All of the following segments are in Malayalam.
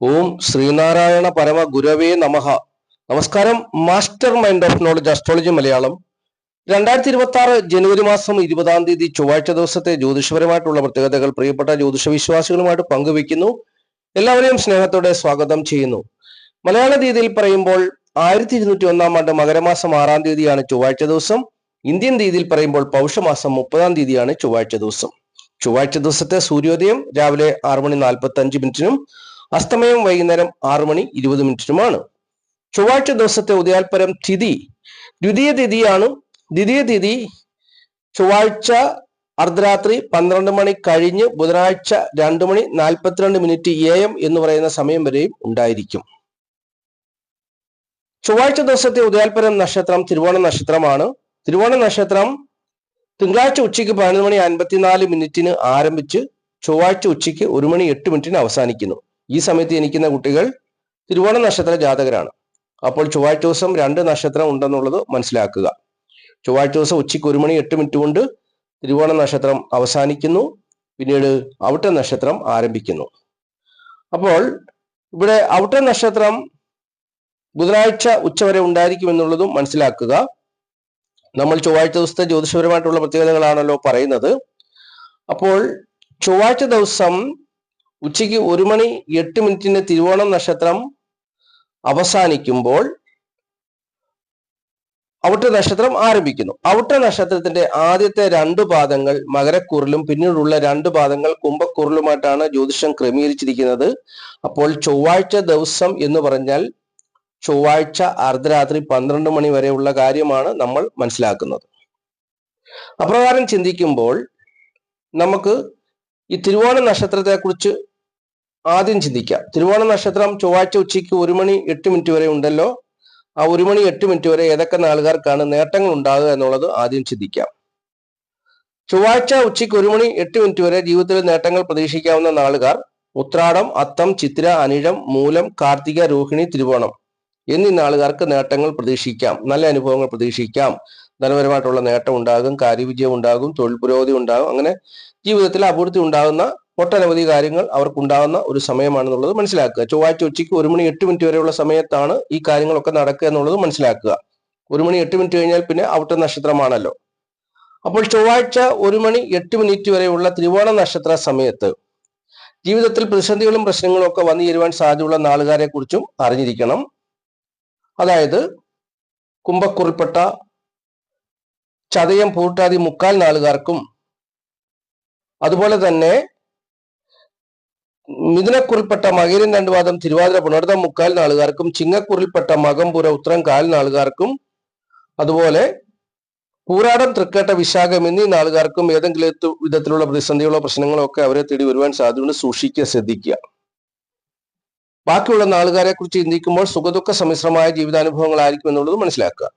ഓം ശ്രീനാരായണ പരമ ഗുരവേ നമഹ നമസ്കാരം master mind of knowledge astrology Malayalam. രണ്ടായിരത്തി ഇരുപത്തി ആറ് ജനുവരി മാസം ഇരുപതാം തീയതി ചൊവ്വാഴ്ച ദിവസത്തെ ജ്യോതിഷപരമായിട്ടുള്ള പ്രത്യേകതകൾ പ്രിയപ്പെട്ട ജ്യോതിഷ വിശ്വാസികളുമായിട്ട് പങ്കുവെക്കുന്നു എല്ലാവരെയും സ്നേഹത്തോടെ സ്വാഗതം ചെയ്യുന്നു. മലയാള രീതിയിൽ പറയുമ്പോൾ ആയിരത്തി ഇരുന്നൂറ്റി ഒന്നാം ആണ്ട് മകരമാസം ആറാം തീയതിയാണ് ചൊവ്വാഴ്ച ദിവസം. ഇന്ത്യൻ രീതിയിൽ പറയുമ്പോൾ പൗഷമാസം മുപ്പതാം തീയതിയാണ് ചൊവ്വാഴ്ച ദിവസം. ചൊവ്വാഴ്ച ദിവസത്തെ സൂര്യോദയം രാവിലെ ആറ് മണി നാൽപ്പത്തി അഞ്ച് മിനിറ്റിനും അസ്തമയം വൈകുന്നേരം ആറു മണി ഇരുപത് മിനിറ്റിനുമാണ്. ചൊവ്വാഴ്ച ദിവസത്തെ ഉദയാൽപരം തിഥി ദ്വിതീയ തിഥിയാണ്. ദ്വിതീയ തിഥി ചൊവ്വാഴ്ച അർദ്ധരാത്രി പന്ത്രണ്ട് മണി കഴിഞ്ഞ് ബുധനാഴ്ച രണ്ട് മണി നാൽപ്പത്തിരണ്ട് മിനിറ്റ് എ എം എന്ന് പറയുന്ന സമയം വരെയും ഉണ്ടായിരിക്കും. ചൊവ്വാഴ്ച ദിവസത്തെ ഉദയാൽപരം നക്ഷത്രം തിരുവോണ നക്ഷത്രമാണ്. തിരുവോണ നക്ഷത്രം തിങ്കളാഴ്ച ഉച്ചയ്ക്ക് പതിനൊന്ന് മണി അൻപത്തിനാല് മിനിറ്റിന് ആരംഭിച്ച് ചൊവ്വാഴ്ച ഉച്ചയ്ക്ക് ഒരു മണി എട്ട് മിനിറ്റിന് അവസാനിക്കുന്നു. ഈ സമയത്ത് ജനിക്കുന്ന കുട്ടികൾ തിരുവോണ നക്ഷത്ര ജാതകരാണ്. അപ്പോൾ ചൊവ്വാഴ്ച ദിവസം രണ്ട് നക്ഷത്രം ഉണ്ടെന്നുള്ളത് മനസ്സിലാക്കുക. ചൊവ്വാഴ്ച ദിവസം ഉച്ചയ്ക്ക് ഒരു മണി എട്ട് മിനിറ്റ് കൊണ്ട് തിരുവോണ നക്ഷത്രം അവസാനിക്കുന്നു. പിന്നീട് ഔട്ടർ നക്ഷത്രം ആരംഭിക്കുന്നു. അപ്പോൾ ഇവിടെ ഔട്ടർ നക്ഷത്രം ബുധനാഴ്ച ഉച്ചവരെ ഉണ്ടായിരിക്കും എന്നുള്ളതും മനസ്സിലാക്കുക. നമ്മൾ ചൊവ്വാഴ്ച ദിവസത്തെ ജ്യോതിഷപരമായിട്ടുള്ള പ്രത്യേകതകളാണല്ലോ പറയുന്നത്. അപ്പോൾ ചൊവ്വാഴ്ച ദിവസം ഉച്ചയ്ക്ക് ഒരു മണി എട്ട് മിനിറ്റിന് തിരുവോണം നക്ഷത്രം അവസാനിക്കുമ്പോൾ ഔട്ട നക്ഷത്രം ആരംഭിക്കുന്നു. ഔട്ട നക്ഷത്രത്തിന്റെ ആദ്യത്തെ രണ്ട് പാദങ്ങൾ മകരക്കൂറിലും പിന്നീടുള്ള രണ്ട് പാദങ്ങൾ കുംഭക്കൂറിലുമായിട്ടാണ് ജ്യോതിഷം ക്രമീകരിച്ചിരിക്കുന്നത്. അപ്പോൾ ചൊവ്വാഴ്ച ദിവസം എന്ന് പറഞ്ഞാൽ ചൊവ്വാഴ്ച അർദ്ധരാത്രി പന്ത്രണ്ട് മണി വരെയുള്ള കാര്യമാണ് നമ്മൾ മനസ്സിലാക്കുന്നത്. അപ്രകാരം ചിന്തിക്കുമ്പോൾ നമുക്ക് ഈ തിരുവോണ നക്ഷത്രത്തെക്കുറിച്ച് ആദ്യം ചിന്തിക്കാം തിരുവോണ നക്ഷത്രം ചൊവ്വാഴ്ച ഉച്ചയ്ക്ക് ഒരു മണി എട്ട് മിനിറ്റ് വരെ ഉണ്ടല്ലോ. ആ ഒരു മണി എട്ട് മിനിറ്റ് വരെ ഏതൊക്കെ നാളുകാർക്കാണ് നേട്ടങ്ങൾ ഉണ്ടാകുക എന്നുള്ളത് ആദ്യം ചിന്തിക്കാം. ചൊവ്വാഴ്ച ഉച്ചയ്ക്ക് ഒരു മണി എട്ട് മിനിറ്റ് വരെ ജീവിതത്തിൽ നേട്ടങ്ങൾ പ്രതീക്ഷിക്കാവുന്ന നാളുകാർ ഉത്രാടം അത്തം ചിത്ര അനിഴം മൂലം കാർത്തിക രോഹിണി തിരുവോണം എന്നീ നാളുകാർക്ക് നേട്ടങ്ങൾ പ്രതീക്ഷിക്കാം. നല്ല അനുഭവങ്ങൾ പ്രതീക്ഷിക്കാം. ധനപരമായിട്ടുള്ള നേട്ടം ഉണ്ടാകും കാര്യവിജയം ഉണ്ടാകും തൊഴിൽ പുരോഗതി ഉണ്ടാകും. അങ്ങനെ ജീവിതത്തിൽ അഭിവൃദ്ധി ഉണ്ടാകുന്ന ഒട്ടനവധി കാര്യങ്ങൾ അവർക്കുണ്ടാകുന്ന ഒരു സമയമാണെന്നുള്ളത് മനസ്സിലാക്കുക. ചൊവ്വാഴ്ച ഉച്ചയ്ക്ക് ഒരു മണി എട്ട് മിനിറ്റ് വരെയുള്ള സമയത്താണ് ഈ കാര്യങ്ങളൊക്കെ നടക്കുക എന്നുള്ളത് മനസ്സിലാക്കുക. ഒരു മണി എട്ട് മിനിറ്റ് കഴിഞ്ഞാൽ പിന്നെ ഔട്ട നക്ഷത്രമാണല്ലോ. അപ്പോൾ ചൊവ്വാഴ്ച ഒരു മണി എട്ട് മിനിറ്റ് വരെയുള്ള തിരുവോണ നക്ഷത്ര സമയത്ത് ജീവിതത്തിൽ പ്രതിസന്ധികളും പ്രശ്നങ്ങളും ഒക്കെ വന്നു ചേരുവാൻ സാധ്യതയുള്ള നാളുകാരെ കുറിച്ചും അറിഞ്ഞിരിക്കണം. അതായത് കുംഭക്കുറിൽപ്പെട്ട ചതയം പൂട്ടാതി മുക്കാൽ നാളുകാർക്കും അതുപോലെ തന്നെ മിഥുനക്കുറിൽപ്പെട്ട മകീരൻ രണ്ടു തിരുവാതിര പുണർദം മുക്കാൽ നാളുകാർക്കും ചിങ്ങക്കുറിൽപ്പെട്ട മകംപുര ഉത്രം കാൽ നാളുകാർക്കും അതുപോലെ പൂരാടം തൃക്കേട്ട വിശാഖം എന്നീ നാളുകാർക്കും ഏതെങ്കിലും വിധത്തിലുള്ള പ്രതിസന്ധികളോ പ്രശ്നങ്ങളോ ഒക്കെ അവരെ തേടി വരുവാൻ സാധ്യതയുണ്ട്. സൂക്ഷിക്കുക ശ്രദ്ധിക്കുക. ബാക്കിയുള്ള നാളുകാരെ കുറിച്ച് ചിന്തിക്കുമ്പോൾ സുഖദുഃഖ സമ്മിശ്രമായ ജീവിതാനുഭവങ്ങൾ ആയിരിക്കും എന്നുള്ളത് മനസ്സിലാക്കുക.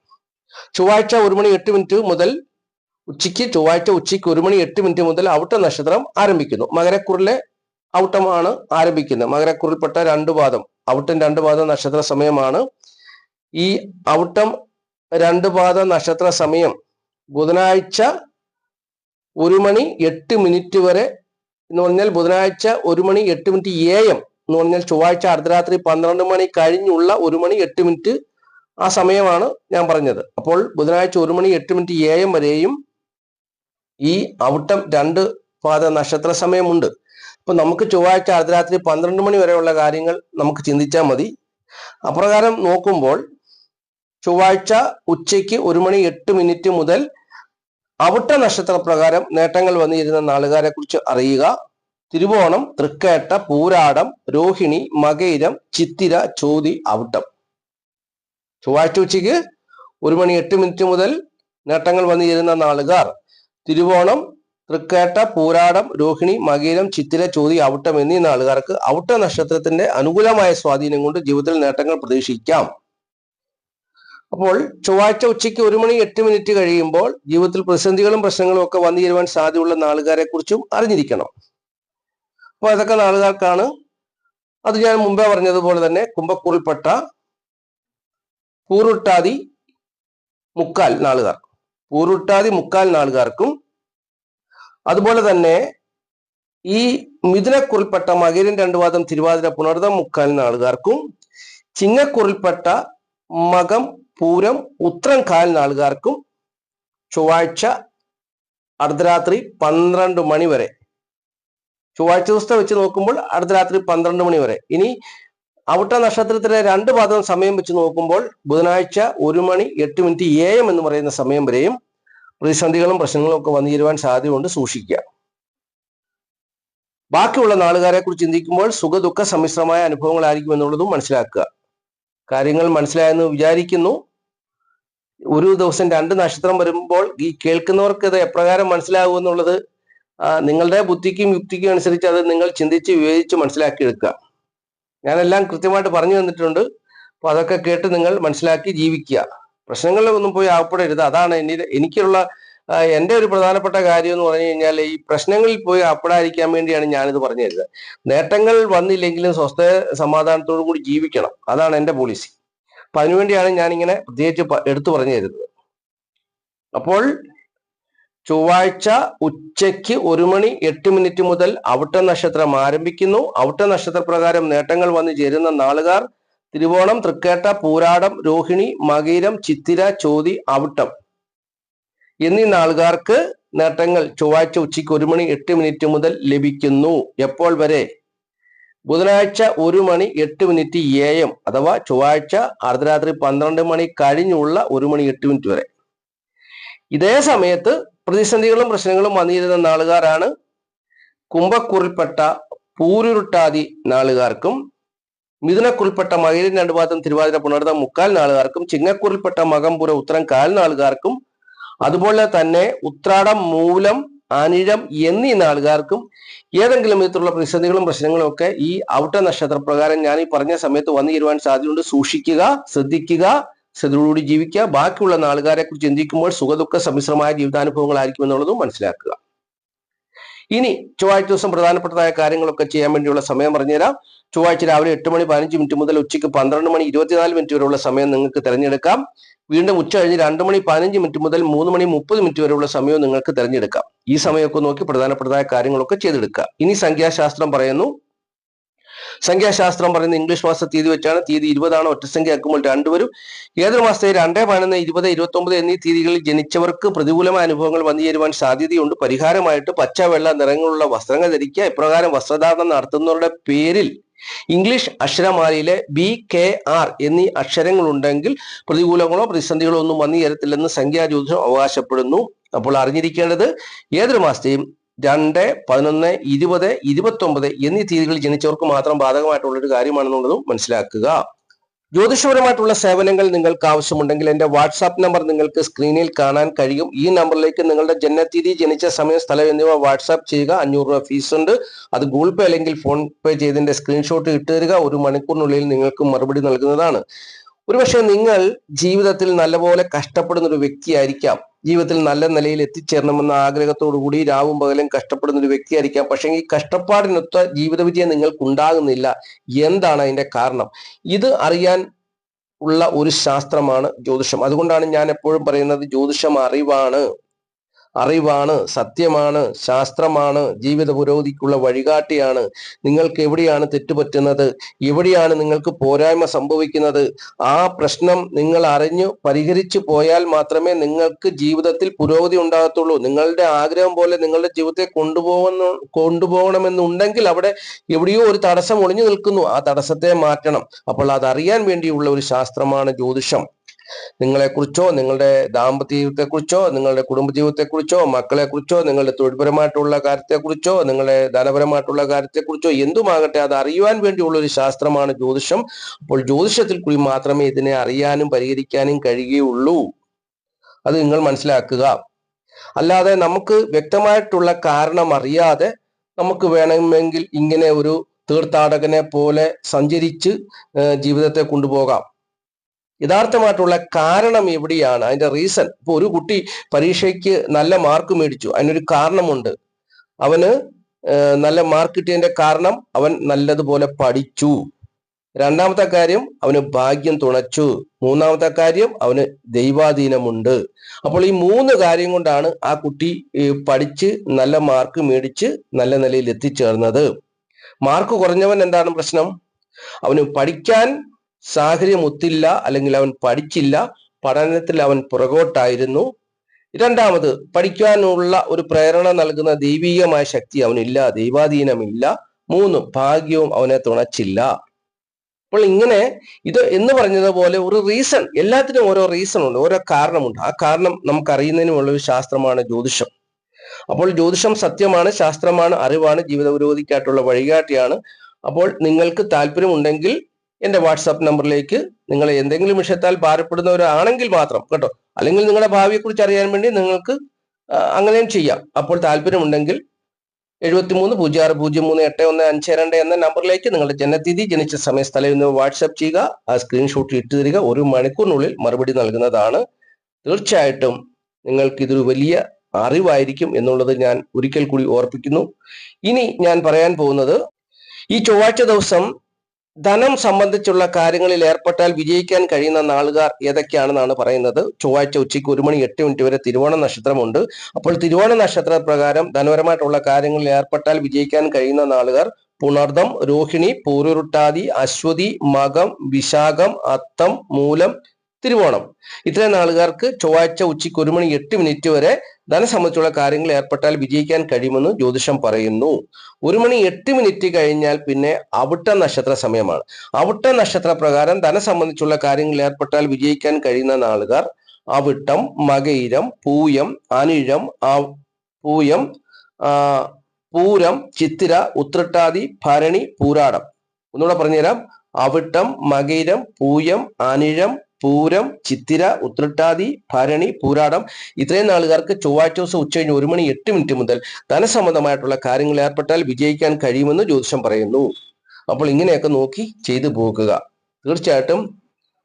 ചൊവ്വാഴ്ച ഒരു മണി എട്ട് മിനിറ്റ് മുതൽ ഉച്ചയ്ക്ക് ചൊവ്വാഴ്ച ഉച്ചയ്ക്ക് ഒരു മണി എട്ട് മിനിറ്റ് മുതൽ ഔട്ട നക്ഷത്രം ആരംഭിക്കുന്നു. മകരക്കുറിലെ ഔട്ടമാണ് ആരംഭിക്കുന്നത്. മകരക്കുറിൽപ്പെട്ട രണ്ട് പാദം. ഔട്ടം രണ്ട് പാദം നക്ഷത്ര സമയമാണ്. ഈ ഔട്ടം രണ്ട് പാദ നക്ഷത്ര സമയം ബുധനാഴ്ച ഒരു മണി എട്ട് മിനിറ്റ് വരെ എന്ന് പറഞ്ഞാൽ ബുധനാഴ്ച ഒരു മണി എട്ട് മിനിറ്റ് എ എം എന്ന് പറഞ്ഞാൽ ചൊവ്വാഴ്ച അർദ്ധരാത്രി പന്ത്രണ്ട് മണി കഴിഞ്ഞുള്ള ഒരു മണി എട്ട് മിനിറ്റ് ആ സമയമാണ് ഞാൻ പറഞ്ഞത്. അപ്പോൾ ബുധനാഴ്ച ഒരു മണി എട്ട് മിനിറ്റ് എ എം വരെയും ഈ ഔട്ടം രണ്ട് പാദ നക്ഷത്ര സമയമുണ്ട്. അപ്പൊ നമുക്ക് ചൊവ്വാഴ്ച അർദ്ധരാത്രി പന്ത്രണ്ട് മണി വരെയുള്ള കാര്യങ്ങൾ നമുക്ക് ചിന്തിച്ചാൽ മതി. അപ്രകാരം നോക്കുമ്പോൾ ചൊവ്വാഴ്ച ഉച്ചയ്ക്ക് ഒരു മണി എട്ട് മിനിറ്റ് മുതൽ അവിട്ട നക്ഷത്രപ്രകാരം നേട്ടങ്ങൾ വന്നിരുന്ന നാളുകാരെ കുറിച്ച് അറിയുക. തിരുവോണം തൃക്കേട്ട പൂരാടം രോഹിണി മകയിരം ചിത്തിര ചോതി അവിട്ടം. ചൊവ്വാഴ്ച ഉച്ചയ്ക്ക് ഒരു മണി എട്ട് മിനിറ്റ് മുതൽ നേട്ടങ്ങൾ വന്നിരുന്ന നാളുകാർ തിരുവോണം തൃക്കേട്ട പൂരാടം രോഹിണി മകീരം ചിത്തിര ചോതി ഔട്ടം എന്നീ നാളുകാർക്ക് ഔട്ട നക്ഷത്രത്തിന്റെ അനുകൂലമായ സ്വാധീനം കൊണ്ട് ജീവിതത്തിൽ നേട്ടങ്ങൾ പ്രതീക്ഷിക്കാം. അപ്പോൾ ചൊവ്വാഴ്ച ഉച്ചയ്ക്ക് ഒരു മണി എട്ട് മിനിറ്റ് കഴിയുമ്പോൾ ജീവിതത്തിൽ പ്രതിസന്ധികളും പ്രശ്നങ്ങളും ഒക്കെ വന്നു ചേരുവാൻ സാധ്യതയുള്ള നാളുകാരെ കുറിച്ചും അറിഞ്ഞിരിക്കണം. അപ്പോൾ അതൊക്കെ നാളുകാർക്കാണ്. അത് ഞാൻ മുമ്പേ പറഞ്ഞതുപോലെ തന്നെ കുംഭക്കുറിൽപ്പെട്ട പൂറുട്ടാതി മുക്കാൽ നാളുകാർ. പൂറുട്ടാതി മുക്കാൽ നാളുകാർക്കും അതുപോലെ തന്നെ ഈ മിഥുനക്കുറിൽപ്പെട്ട മകരൻ രണ്ടുവാദം തിരുവാതിര പുണർതം മുക്കാൽ നാളുകാർക്കും ചിങ്ങക്കുറിൽപ്പെട്ട മകം പൂരം ഉത്രം കാൽ നാളുകാർക്കും ചൊവ്വാഴ്ച അർദ്ധരാത്രി പന്ത്രണ്ട് മണി വരെ. ചൊവ്വാഴ്ച ദിവസത്തെ വെച്ച് നോക്കുമ്പോൾ അർദ്ധരാത്രി പന്ത്രണ്ട് മണി വരെ. ഇനി അവിട്ട നക്ഷത്രത്തിലെ രണ്ട് പാദം സമയം വെച്ച് നോക്കുമ്പോൾ ബുധനാഴ്ച ഒരു മണി എട്ട് മിനിറ്റ് എ എം എന്ന് പറയുന്ന സമയം വരെയും പ്രതിസന്ധികളും പ്രശ്നങ്ങളും ഒക്കെ വന്നു തരുവാൻ സാധ്യതയുണ്ട് സൂക്ഷിക്കുക. ബാക്കിയുള്ള നാളുകാരെ കുറിച്ച് ചിന്തിക്കുമ്പോൾ സുഖദുഃഖ സമ്മിശ്രമായ അനുഭവങ്ങളായിരിക്കും എന്നുള്ളതും മനസ്സിലാക്കുക. കാര്യങ്ങൾ മനസ്സിലായെന്ന് വിചാരിക്കുന്നു. ഒരു ദിവസം രണ്ട് നക്ഷത്രം വരുമ്പോൾ ഈ കേൾക്കുന്നവർക്ക് ഇത് എപ്രകാരം മനസ്സിലാകും എന്നുള്ളത് നിങ്ങളുടെ ബുദ്ധിക്കും യുക്തിക്കും അനുസരിച്ച് അത് നിങ്ങൾ ചിന്തിച്ച് വിവേചിച്ച് മനസ്സിലാക്കിയെടുക്കുക. ഞാനെല്ലാം കൃത്യമായിട്ട് പറഞ്ഞു തന്നിട്ടുണ്ട്. അപ്പൊ അതൊക്കെ കേട്ട് നിങ്ങൾ മനസ്സിലാക്കി ജീവിക്കുക. പ്രശ്നങ്ങളിലൊന്നും പോയി ആവപ്പെടരുത്. അതാണ് എനി എനിക്കുള്ള എന്റെ ഒരു പ്രധാനപ്പെട്ട കാര്യം എന്ന് പറഞ്ഞു കഴിഞ്ഞാൽ ഈ പ്രശ്നങ്ങളിൽ പോയി അപ്പെടാതിരിക്കാൻ വേണ്ടിയാണ് ഞാനിത് പറഞ്ഞു തരുന്നത്. നേട്ടങ്ങൾ വന്നില്ലെങ്കിലും സ്വസ്ഥ സമാധാനത്തോടു കൂടി ജീവിക്കണം. അതാണ് എന്റെ പോളിസി അപ്പൊ അതിനുവേണ്ടിയാണ് ഞാനിങ്ങനെ പ്രത്യേകിച്ച് എടുത്തു പറഞ്ഞു തരുന്നത്. അപ്പോൾ ചൊവ്വാഴ്ച ഉച്ചയ്ക്ക് ഒരു മണി എട്ട് മിനിറ്റ് മുതൽ അവിട്ട നക്ഷത്രം ആരംഭിക്കുന്നു. അവിട്ട നക്ഷത്രപ്രകാരം നേട്ടങ്ങൾ വന്നു ചേരുന്ന നാളുകാർ തിരുവോണം തൃക്കേട്ട പൂരാടം രോഹിണി മകീരം ചിത്തിര ചോതി അവിട്ടം എന്നീ നാളുകാർക്ക് നേട്ടങ്ങൾ ചൊവ്വാഴ്ച ഉച്ചയ്ക്ക് ഒരു മണി എട്ട് മിനിറ്റ് മുതൽ ലഭിക്കുന്നു. എപ്പോൾ വരെ? ബുധനാഴ്ച ഒരു മണി എട്ട് മിനിറ്റ് എ എം അഥവാ ചൊവ്വാഴ്ച അർദ്ധരാത്രി പന്ത്രണ്ട് മണി കഴിഞ്ഞുള്ള ഒരു മണി എട്ട് മിനിറ്റ് വരെ. ഇതേ സമയത്ത് പ്രതിസന്ധികളും പ്രശ്നങ്ങളും വന്നിരുന്ന നാളുകാരാണ് കുംഭക്കുറിൽപ്പെട്ട പൂരുരുട്ടാതി നാളുകാർക്കും മിഥുനക്കുറിൽപ്പെട്ട മകരൻ രണ്ടുപാദം തിരുവാതിര പുണർത്തം മുക്കാൽ നാളുകാർക്കും ചിങ്ങക്കുറിൽപ്പെട്ട മകംപുര ഉത്തരം കാൽ നാളുകാർക്കും അതുപോലെ തന്നെ ഉത്രാടം മൂലം അനിഴം എന്നീ നാളുകാർക്കും ഏതെങ്കിലും വിധത്തിലുള്ള പ്രതിസന്ധികളും പ്രശ്നങ്ങളും ഒക്കെ ഈ ഔട്ട നക്ഷത്രപ്രകാരം ഞാൻ ഈ പറഞ്ഞ സമയത്ത് വന്നു തരുവാൻ സാധ്യതയുണ്ട്. സൂക്ഷിക്കുക ശ്രദ്ധിക്കുക ശ്രദ്ധയോടുകൂടി ജീവിക്കുക. ബാക്കിയുള്ള നാളുകാരെ കുറിച്ച് ചിന്തിക്കുമ്പോൾ സുഖദുഃഖ സമ്മിശ്രമായ ജീവിതാനുഭവങ്ങളായിരിക്കും എന്നുള്ളതും മനസ്സിലാക്കുക. ഇനി ചൊവ്വാഴ്ച ദിവസം പ്രധാനപ്പെട്ടതായ കാര്യങ്ങളൊക്കെ ചെയ്യാൻ വേണ്ടിയുള്ള സമയം പറഞ്ഞുതരാം. ചൊവ്വാഴ്ച രാവിലെ എട്ട് മണി പതിനഞ്ച് മിനിറ്റ് മുതൽ ഉച്ചയ്ക്ക് പന്ത്രണ്ട് മണി ഇരുപത്തിനാല് മിനിറ്റ് വരെയുള്ള സമയം നിങ്ങൾക്ക് തിരഞ്ഞെടുക്കാം. വീണ്ടും ഉച്ച കഴിഞ്ഞ് രണ്ട് മണി പതിനഞ്ച് മിനിറ്റ് മുതൽ മൂന്ന് മണി മുപ്പത് മിനിറ്റ് വരെയുള്ള സമയവും നിങ്ങൾക്ക് തിരഞ്ഞെടുക്കാം. ഈ സമയമൊക്കെ നോക്കി പ്രധാനപ്പെട്ടതായ കാര്യങ്ങളൊക്കെ ചെയ്തെടുക്കുക ഇനി സംഖ്യാശാസ്ത്രം പറയുന്നു. സംഖ്യാശാസ്ത്രം പറയുന്ന ഇംഗ്ലീഷ് മാസ തീയതി വെച്ചാണ്. തീയതി ഇരുപതാണ്. ഒറ്റസംഖ്യ ആക്കുമ്പോൾ രണ്ടുപേരും ഏതൊരു മാസത്തെ രണ്ടേ പതിനൊന്ന് ഇരുപത് ഇരുപത്തി ഒമ്പത് എന്നീ തീയതികളിൽ ജനിച്ചവർക്ക് പ്രതികൂലമായ അനുഭവങ്ങൾ വന്നു ചേരുവാൻ സാധ്യതയുണ്ട്. പരിഹാരമായിട്ട് പച്ച വെള്ള നിറങ്ങളുള്ള വസ്ത്രങ്ങൾ ധരിക്കുക. ഇപ്രകാരം വസ്ത്രധാരണം നടത്തുന്നവരുടെ പേരിൽ ഇംഗ്ലീഷ് അക്ഷരമാലയിലെ ബി കെ ആർ എന്നീ അക്ഷരങ്ങൾ ഉണ്ടെങ്കിൽ പ്രതികൂലങ്ങളോ പ്രതിസന്ധികളോ ഒന്നും വന്നു ചേരത്തില്ലെന്ന് സംഖ്യാജ്യോതിഷം അവകാശപ്പെടുന്നു. അപ്പോൾ അറിഞ്ഞിരിക്കേണ്ടത് ഏതൊരു മാസത്തെയും രണ്ട് പതിനൊന്ന് ഇരുപത് ഇരുപത്തി ഒമ്പത് എന്നീ തീയതികളിൽ ജനിച്ചവർക്ക് മാത്രം ബാധകമായിട്ടുള്ള ഒരു കാര്യമാണെന്നുള്ളതും മനസ്സിലാക്കുക. ജ്യോതിഷപരമായിട്ടുള്ള സേവനങ്ങൾ നിങ്ങൾക്ക് ആവശ്യമുണ്ടെങ്കിൽ എന്റെ വാട്സാപ്പ് നമ്പർ നിങ്ങൾക്ക് സ്ക്രീനിൽ കാണാൻ കഴിയും. ഈ നമ്പറിലേക്ക് നിങ്ങളുടെ ജനനത്തീയതി ജനിച്ച സമയം സ്ഥലം എന്നിവ വാട്സാപ്പ് ചെയ്യുക. അഞ്ഞൂറ് രൂപ ഫീസ് ഉണ്ട്. അത് ഗൂഗിൾ പേ അല്ലെങ്കിൽ ഫോൺ പേ ചെയ്തതിന്റെ സ്ക്രീൻഷോട്ട് ഇട്ട് തരിക. ഒരു മണിക്കൂറിനുള്ളിൽ നിങ്ങൾക്ക് മറുപടി നൽകുന്നതാണ്. ഒരുപക്ഷെ നിങ്ങൾ ജീവിതത്തിൽ നല്ലപോലെ കഷ്ടപ്പെടുന്ന ഒരു വ്യക്തിയായിരിക്കാം. ജീവിതത്തിൽ നല്ല നിലയിൽ എത്തിച്ചേരണമെന്ന ആഗ്രഹത്തോടു കൂടി രാവും പകലും കഷ്ടപ്പെടുന്ന ഒരു വ്യക്തിയായിരിക്കാം. പക്ഷേ ഈ കഷ്ടപ്പാടിനൊത്ത ജീവിത വിജയം നിങ്ങൾക്ക് ഉണ്ടാകുന്നില്ല എന്താണ് അതിന്റെ കാരണം? ഇത് അറിയാൻ ഉള്ള ഒരു ശാസ്ത്രമാണ് ജ്യോതിഷം. അതുകൊണ്ടാണ് ഞാൻ എപ്പോഴും പറയുന്നത് ജ്യോതിഷം അറിവാണ്. അറിവാണ് സത്യമാണ് ശാസ്ത്രമാണ് ജീവിത പുരോഗതിക്കുള്ള വഴികാട്ടിയാണ്. നിങ്ങൾക്ക് എവിടെയാണ് തെറ്റുപറ്റുന്നത് എവിടെയാണ് നിങ്ങൾക്ക് പോരായ്മ സംഭവിക്കുന്നത്? ആ പ്രശ്നം നിങ്ങൾ അറിഞ്ഞു പരിഹരിച്ചു പോയാൽ മാത്രമേ നിങ്ങൾക്ക് ജീവിതത്തിൽ പുരോഗതി ഉണ്ടാകത്തുള്ളൂ. നിങ്ങളുടെ ആഗ്രഹം പോലെ നിങ്ങളുടെ ജീവിതത്തെ കൊണ്ടുപോകുന്ന കൊണ്ടുപോകണമെന്നുണ്ടെങ്കിൽ അവിടെ എവിടെയോ ഒരു തടസ്സം ഒളിഞ്ഞു നിൽക്കുന്നു. ആ തടസ്സത്തെ മാറ്റണം. അപ്പോൾ അതറിയാൻ വേണ്ടിയുള്ള ഒരു ശാസ്ത്രമാണ് ജ്യോതിഷം. നിങ്ങളെക്കുറിച്ചോ നിങ്ങളുടെ ദാമ്പത്യ ജീവിതത്തെക്കുറിച്ചോ നിങ്ങളുടെ കുടുംബജീവിതത്തെക്കുറിച്ചോ മക്കളെക്കുറിച്ചോ നിങ്ങളുടെ തൊഴിൽപരമായിട്ടുള്ള കാര്യത്തെക്കുറിച്ചോ നിങ്ങളുടെ ധനപരമായിട്ടുള്ള കാര്യത്തെക്കുറിച്ചോ എന്തുമാകട്ടെ അത് അറിയുവാൻ വേണ്ടിയുള്ള ഒരു ശാസ്ത്രമാണ് ജ്യോതിഷം. അപ്പോൾ ജ്യോതിഷത്തിൽ കൂടി മാത്രമേ ഇതിനെ അറിയാനും പരിഹരിക്കാനും കഴിയുകയുള്ളൂ. അത് നിങ്ങൾ മനസ്സിലാക്കുക. അല്ലാതെ നമുക്ക് വ്യക്തമായിട്ടുള്ള കാരണം അറിയാതെ നമുക്ക് വേണമെങ്കിൽ ഇങ്ങനെ ഒരു തീർത്ഥാടകനെ പോലെ സഞ്ചരിച്ച് ജീവിതത്തെ കൊണ്ടുപോകാം. യഥാർത്ഥമായിട്ടുള്ള കാരണം എവിടെയാണ്? അതിന്റെ റീസൺ ഇപ്പൊ ഒരു കുട്ടി പരീക്ഷയ്ക്ക് നല്ല മാർക്ക് മേടിച്ചു. അതിനൊരു കാരണമുണ്ട്. അവന് നല്ല മാർക്ക് കിട്ടിയതിന്റെ കാരണം അവൻ നല്ലതുപോലെ പഠിച്ചു. രണ്ടാമത്തെ കാര്യം അവന് ഭാഗ്യം തുണച്ചു. മൂന്നാമത്തെ കാര്യം അവന് ദൈവാധീനമുണ്ട്. അപ്പോൾ ഈ മൂന്ന് കാര്യം കൊണ്ടാണ് ആ കുട്ടി പഠിച്ച് നല്ല മാർക്ക് മേടിച്ച് നല്ല നിലയിൽ എത്തിച്ചേർന്നത്. മാർക്ക് കുറഞ്ഞവൻ എന്താണ് പ്രശ്നം? അവന് പഠിക്കാൻ സാഹചര്യം ഒത്തില്ല അല്ലെങ്കിൽ അവൻ പഠിച്ചില്ല പഠനത്തിൽ അവൻ പുറകോട്ടായിരുന്നു. രണ്ടാമത് പഠിക്കാനുള്ള ഒരു പ്രേരണ നൽകുന്ന ദൈവീകമായ ശക്തി അവനില്ല ദൈവാധീനമില്ല. മൂന്ന് ഭാഗ്യവും അവനെ തുണച്ചില്ല. അപ്പോൾ ഇങ്ങനെ ഇത് എന്ന് പറഞ്ഞതുപോലെ ഒരു റീസൺ എല്ലാത്തിനും ഓരോ റീസൺ ഉണ്ട് ഓരോ കാരണമുണ്ട്. ആ കാരണം നമുക്ക് അറിയുന്നതിനുമുള്ള ഒരു ശാസ്ത്രമാണ് ജ്യോതിഷം. അപ്പോൾ ജ്യോതിഷം സത്യമാണ് ശാസ്ത്രമാണ് അറിവാണ് ജീവിത പുരോഗതിക്കായിട്ടുള്ള വഴികാട്ടിയാണ്. അപ്പോൾ നിങ്ങൾക്ക് താല്പര്യമുണ്ടെങ്കിൽ എന്റെ വാട്സാപ്പ് നമ്പറിലേക്ക് നിങ്ങൾ എന്തെങ്കിലും വിഷയത്താൽ ഭാരപ്പെടുന്നവരാണെങ്കിൽ മാത്രം കേട്ടോ? അല്ലെങ്കിൽ നിങ്ങളുടെ ഭാവിയെക്കുറിച്ച് അറിയാൻ വേണ്ടി നിങ്ങൾക്ക് അങ്ങനെയും ചെയ്യാം. അപ്പോൾ താല്പര്യമുണ്ടെങ്കിൽ എഴുപത്തി മൂന്ന് പൂജ്യം ആറ് പൂജ്യം മൂന്ന് എട്ട് ഒന്ന് അഞ്ച് രണ്ട് എന്ന നമ്പറിലേക്ക് നിങ്ങളുടെ ജനതീയതി ജനിച്ച സമയ സ്ഥലം എന്നിവ വാട്സപ്പ് ചെയ്യുക. ആ സ്ക്രീൻഷോട്ട് ഇട്ട് തരിക. ഒരു മണിക്കൂറിനുള്ളിൽ മറുപടി നൽകുന്നതാണ്. തീർച്ചയായിട്ടും നിങ്ങൾക്ക് ഇതൊരു വലിയ അറിവായിരിക്കും എന്നുള്ളത് ഞാൻ ഒരിക്കൽ കൂടി ഓർപ്പിക്കുന്നു. ഇനി ഞാൻ പറയാൻ പോകുന്നത് ഈ ചൊവ്വാഴ്ച ദിവസം ധനം സംബന്ധിച്ചുള്ള കാര്യങ്ങളിൽ ഏർപ്പെട്ടാൽ വിജയിക്കാൻ കഴിയുന്ന നാളുകാർ ഏതൊക്കെയാണെന്നാണ് പറയുന്നത്. ചൊവ്വാഴ്ച ഉച്ചയ്ക്ക് ഒരു മണി എട്ട് മിനിറ്റ് വരെ തിരുവോണ നക്ഷത്രമുണ്ട്. അപ്പോൾ തിരുവോണ നക്ഷത്ര പ്രകാരം ധനപരമായിട്ടുള്ള കാര്യങ്ങളിൽ ഏർപ്പെട്ടാൽ വിജയിക്കാൻ കഴിയുന്ന നാളുകാർ പുണർദം രോഹിണി പൂരുരുട്ടാതി അശ്വതി മകം വിശാഖം അത്തം മൂലം തിരുവോണം ഇത്രയും നാളുകാർക്ക് ചൊവ്വാഴ്ച ഉച്ചയ്ക്ക് ഒരു മണി എട്ട് മിനിറ്റ് വരെ ധനം സംബന്ധിച്ചുള്ള കാര്യങ്ങൾ ഏർപ്പെട്ടാൽ വിജയിക്കാൻ കഴിയുമെന്ന് ജ്യോതിഷം പറയുന്നു. ഒരു മണി എട്ട് മിനിറ്റ് കഴിഞ്ഞാൽ പിന്നെ അവിട്ട നക്ഷത്ര സമയമാണ്. അവിട്ട നക്ഷത്ര പ്രകാരം ധനം സംബന്ധിച്ചുള്ള കാര്യങ്ങൾ ഏർപ്പെട്ടാൽ വിജയിക്കാൻ കഴിയുന്ന നാളുകാർ അവിട്ടം മകയിരം പൂയം അനിഴം പൂയം പൂരം ചിത്തിര ഉത്രട്ടാതി ഭരണി പൂരാടം. ഒന്നുകൂടെ പറഞ്ഞുതരാം. അവിട്ടം മകയിരം പൂയം അനിഴം പൂരം ചിത്തിര ഉത്രട്ടാതി ഭരണി പൂരാടം ഇത്രയും നാളുകാർക്ക് ചൊവ്വാഴ്ച ദിവസം ഉച്ചകഴിഞ്ഞ് ഒരു മണി എട്ട് മിനിറ്റ് മുതൽ ധനസംബന്ധമായിട്ടുള്ള കാര്യങ്ങൾ ഏർപ്പെട്ടാൽ വിജയിക്കാൻ കഴിയുമെന്ന് ജ്യോതിഷം പറയുന്നു. അപ്പോൾ ഇങ്ങനെയൊക്കെ നോക്കി ചെയ്തു പോകുക. തീർച്ചയായിട്ടും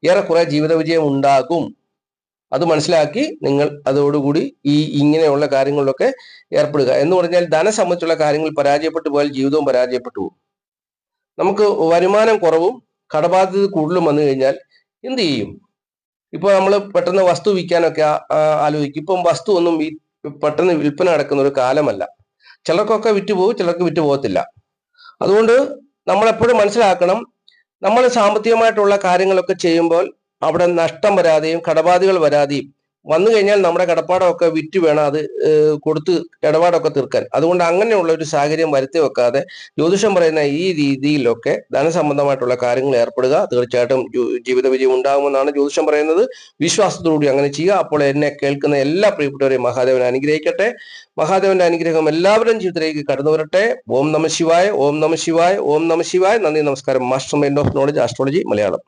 ഏറെക്കുറെ ജീവിത വിജയം ഉണ്ടാകും. അത് മനസ്സിലാക്കി നിങ്ങൾ അതോടുകൂടി ഈ ഇങ്ങനെയുള്ള കാര്യങ്ങളിലൊക്കെ ഏർപ്പെടുക. എന്ന് പറഞ്ഞാൽ ധനം സംബന്ധിച്ചുള്ള കാര്യങ്ങൾ പരാജയപ്പെട്ടു പോയാൽ ജീവിതവും പരാജയപ്പെട്ടു പോകും. നമുക്ക് വരുമാനം കുറവും കടബാധ്യത കൂടുതലും വന്നു കഴിഞ്ഞാൽ എന്ത് ചെയ്യും? ഇപ്പൊ നമ്മൾ പെട്ടെന്ന് വസ്തു വിൽക്കാനൊക്കെ ആലോചിക്കും. ഇപ്പം വസ്തു ഒന്നും ഈ പെട്ടെന്ന് വിൽപ്പന നടക്കുന്ന ഒരു കാലമല്ല. ചിലർക്കൊക്കെ വിറ്റുപോകും ചിലർക്ക് വിറ്റ് പോകത്തില്ല. അതുകൊണ്ട് നമ്മൾ എപ്പോഴും മനസ്സിലാക്കണം നമ്മൾ സാമ്പത്തികമായിട്ടുള്ള കാര്യങ്ങളൊക്കെ ചെയ്യുമ്പോൾ അവിടെ നഷ്ടം വരാതെയും കടബാധകൾ വരാതെയും വന്നു കഴിഞ്ഞാൽ നമ്മുടെ കടപ്പാടമൊക്കെ വിറ്റ് വേണം അത് കൊടുത്ത് ഇടപാടൊക്കെ തീർക്കാൻ. അതുകൊണ്ട് അങ്ങനെയുള്ള ഒരു സാഹചര്യം വരുത്തി വെക്കാതെ ജ്യോതിഷം പറയുന്ന ഈ രീതിയിലൊക്കെ ധനസംബന്ധമായിട്ടുള്ള കാര്യങ്ങൾ ഏർപ്പെടുക. തീർച്ചയായിട്ടും ജീവിത വിജയം ഉണ്ടാകുമെന്നാണ് ജ്യോതിഷം പറയുന്നത്. വിശ്വാസത്തോടുകൂടി അങ്ങനെ ചെയ്യുക. അപ്പോൾ എന്നെ കേൾക്കുന്ന എല്ലാ പ്രിയപ്പെട്ടവരെയും മഹാദേവൻ അനുഗ്രഹിക്കട്ടെ. മഹാദേവന്റെ അനുഗ്രഹം എല്ലാവരും ജീവിതത്തിലേക്ക് കടന്നു വരട്ടെ. ഓം നമ ശിവായ ഓം നമ ശിവായ ഓം നമ ശിവായ. നന്ദി നമസ്കാരം. Master mind of knowledge astrology Malayalam.